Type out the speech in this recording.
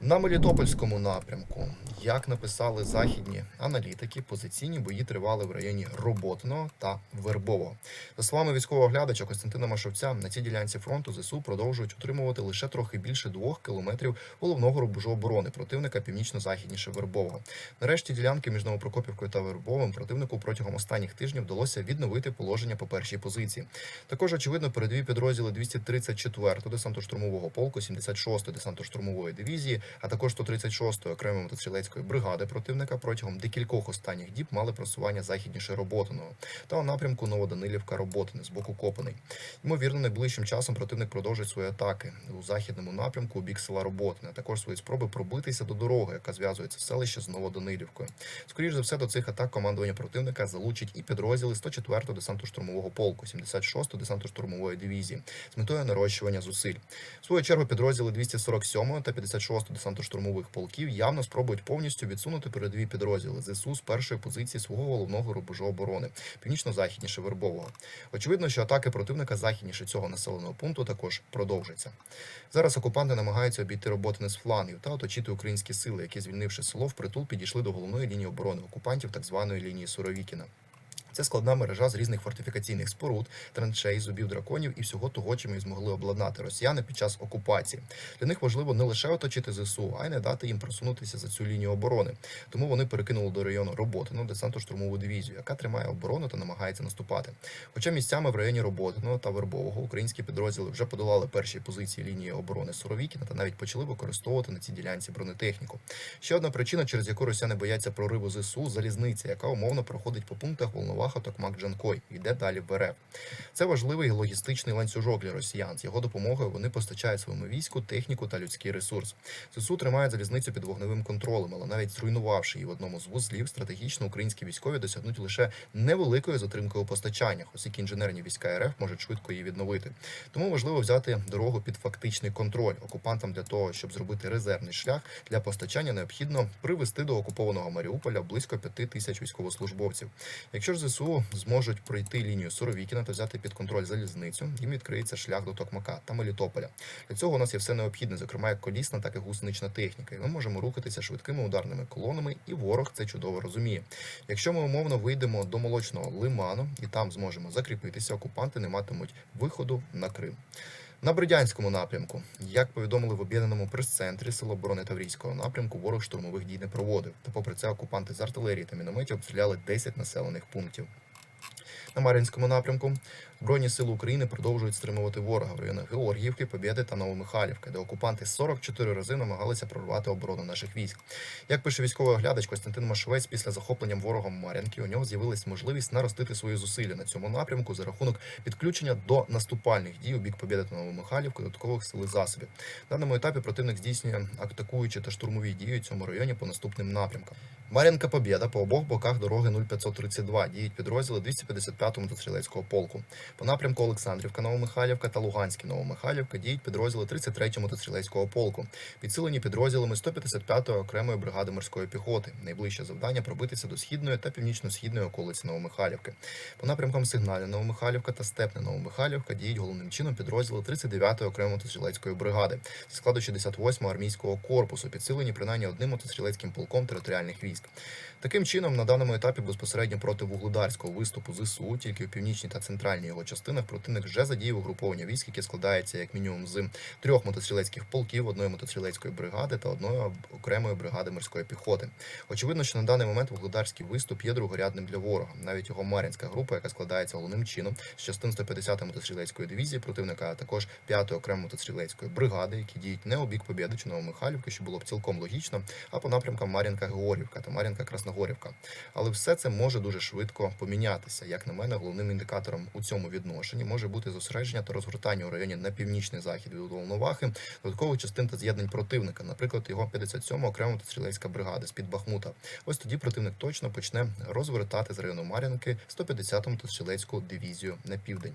На Мелітопольському напрямку, як написали західні аналітики, позиційні бої тривали в районі Роботиного та Вербового. За словами військового оглядача Костянтина Машовця, на цій ділянці фронту ЗСУ продовжують утримувати лише трохи більше двох кілометрів головного рубежу оборони противника північно-західніше Вербового. Нарешті ділянки між Новопрокопівкою та Вербовим противнику протягом останніх тижнів вдалося відновити положення по першій позиції. Також очевидно передові підрозділи 234-го десантно-штурмового полку, 76-ї десантно-штурмової дивізії, а також 136-ї окремої мотострілецької бригади противника протягом декількох останніх діб мали просування західніше Роботиного та у напрямку Новоданилівка Роботине з боку Копаний. Ймовірно, найближчим часом противник продовжить свої атаки у західному напрямку у бік села Роботине, також свої спроби пробитися до дороги, яка зв'язується селище з Новоданилівкою. Скоріше за все, до цих атак командування противника залучить і підрозділи 104-го десантно-штурмового полку, 76-ї десантно-штурмової дивізії з метою нарощування зусиль. В свою чергу підрозділи 247-го та 56-го десантно-штурмових полків явно спробують повністю відсунути передові підрозділи ЗСУ з першої позиції свого головного рубежу оборони, північно-західніше Вербового. Очевидно, що атаки противника західніше цього населеного пункту також продовжаться. Зараз окупанти намагаються обійти роботи не з флангів та оточити українські сили, які, звільнивши село, впритул підійшли до головної лінії оборони окупантів, так званої лінії Суровікіна. Це складна мережа з різних фортифікаційних споруд, траншей, зубів драконів і всього того, чим і змогли обладнати росіяни під час окупації. Для них важливо не лише оточити ЗСУ, а й не дати їм просунутися за цю лінію оборони. Тому вони перекинули до району Роботино десантно-штурмову дивізію, яка тримає оборону та намагається наступати. Хоча місцями в районі Роботиного та Вербового українські підрозділи вже подолали перші позиції лінії оборони Суровікіна та навіть почали використовувати на цій ділянці бронетехніку. Ще одна причина, через яку росіяни бояться прориву ЗСУ, залізниця, яка умовно проходить по пунктах Волноваха, Токмак, Джанкой, і йде далі в РФ. Це важливий логістичний ланцюжок для росіян. З його допомогою вони постачають своєму війську техніку та людський ресурс. ЗСУ тримають залізницю під вогневим контролем, але навіть зруйнувавши її в одному з вузлів, стратегічно українські військові досягнуть лише невеликої затримкою у постачаннях, оскільки інженерні війська РФ можуть швидко її відновити. Тому важливо взяти дорогу під фактичний контроль. Окупантам для того, щоб зробити резервний шлях для постачання, необхідно привести до окупованого Маріуполя близько п'яти тисяч військовослужбовців. Якщо ж ЗСУ зможуть пройти лінію Суровікіна та взяти під контроль залізницю, їм відкриється шлях до Токмака та Мелітополя. Для цього у нас є все необхідне, зокрема як колісна, так і гусенична техніка. І ми можемо рухатися швидкими ударними колонами, і ворог це чудово розуміє. Якщо ми умовно вийдемо до молочного лиману і там зможемо закріпитися, окупанти не матимуть виходу на Крим. На Бердянському напрямку, як повідомили в об'єднаному прес-центрі Сил оборони Таврійського напрямку, ворог штурмових дій не проводив. Та попри це окупанти з артилерії та мінометів обстріляли 10 населених пунктів. На Мар'їнському напрямку Збройні сили України продовжують стримувати ворога в районах Георгіївки, Побєди та Новомихайлівки, де окупанти 44 рази намагалися прорвати оборону наших військ. Як пише військовий оглядач Костянтин Машовець, після захопленням ворогом Мар'їнки у нього з'явилась можливість наростити свої зусилля на цьому напрямку за рахунок підключення до наступальних дій у бік Побєди та Новомихайлівки додаткових сил і засобів. На даному етапі противник здійснює атакуючі та штурмові дії у цьому районі по наступним напрямкам. Мар'їнка Побєда по обох боках дороги 0532 діють підрозділи 255-го мотострілецького полку. По напрямку Олександрівка, Новомихайлівка та Луганський Новомихайлівка діють підрозділи 33-го мотострілецького полку, підсилені підрозділами 155-ї окремої бригади морської піхоти. Найближче завдання пробитися до східної та північно-східної околиці Новомихайлівки. По напрямкам Сигнальна Новомихайлівка та Степне Новомихайлівка діють головним чином підрозділи 39-ї окремої мотострілецької бригади складу 68-го армійського корпусу, підсилені принаймні одним мотострілецьким полком територіальних військ. Таким чином, на даному етапі безпосередньо проти вугледарського виступу ЗСУ, тільки в північній та центральній його частинах противник вже задіяв угруповання військ, яке складається як мінімум з трьох мотострілецьких полків, одної мотострілецької бригади та одної окремої бригади морської піхоти. Очевидно, що на даний момент вугледарський виступ є другорядним для ворога. Навіть його Мар'їнська група, яка складається головним чином з частин 150-ї мотострілецької дивізії противника, а також 5-ї окремої мотострілецької бригади, які діють не у бік Побєди чи Новомихайлівки, що було б цілком логічно, а по напрямкам Мар'їнка Георгівка Мар'їнка Красногорівка. Але все це може дуже швидко помінятися. Як на мене, головним індикатором у цьому відношенні може бути зосередження та розгортання у районі на північний захід від Волновахи, додаткових частин та з'єднань противника, наприклад, його 57-ма окрема мотострілецька бригада з під Бахмута. Ось тоді противник точно почне розвертати з району Мар'їнки 150-му мотострілецьку дивізію на південь.